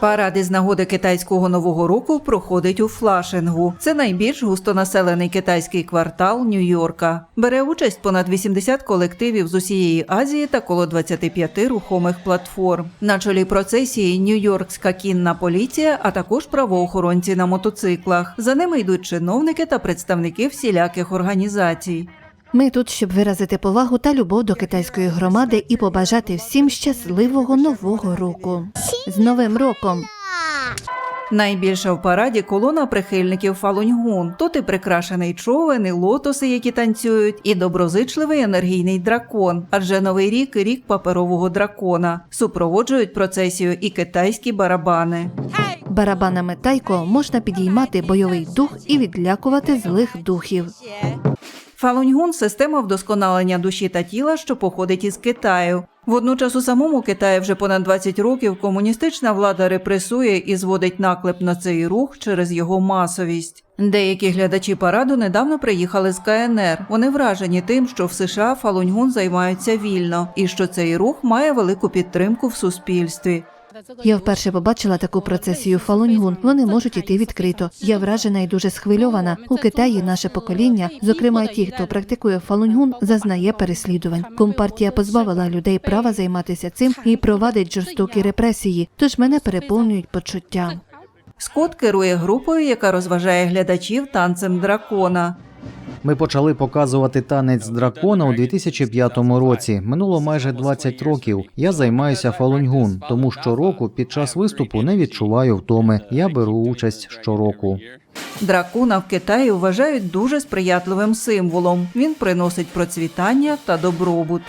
Парад із нагоди китайського нового року проходить у Флашингу. Це найбільш густонаселений китайський квартал Нью-Йорка. Бере участь понад 80 колективів з усієї Азії та коло 25 рухомих платформ. На чолі процесії Нью-Йоркська кінна поліція, а також правоохоронці на мотоциклах. За ними йдуть чиновники та представники всіляких організацій. Ми тут, щоб виразити повагу та любов до китайської громади і побажати всім щасливого нового року. З Новим роком! Найбільша в параді колона прихильників Фалуньгун. Тут і прикрашений човен, і лотоси, які танцюють, і доброзичливий енергійний дракон. Адже новий рік рік паперового дракона. Супроводжують процесію і китайські барабани. Барабанами тайко можна підіймати бойовий дух і відлякувати злих духів. Фалуньгун система вдосконалення душі та тіла, що походить із Китаю. Водночас у самому Китаї вже понад 20 років комуністична влада репресує і зводить наклеп на цей рух через його масовість. Деякі глядачі параду недавно приїхали з КНР. Вони вражені тим, що в США Фалуньгун займаються вільно і що цей рух має велику підтримку в суспільстві. Я вперше побачила таку процесію Фалуньгун. Вони можуть іти відкрито. Я вражена і дуже схвильована. У Китаї наше покоління, зокрема ті, хто практикує Фалуньгун, зазнає переслідувань. Компартія позбавила людей права займатися цим і провадить жорстокі репресії. Тож мене переповнюють почуття. Скотт керує групою, яка розважає глядачів танцем дракона. Ми почали показувати танець дракона у 2005 році. Минуло майже 20 років. Я займаюся фалуньгун, тому щороку під час виступу не відчуваю втоми. Я беру участь щороку. Дракона в Китаї вважають дуже сприятливим символом. Він приносить процвітання та добробут.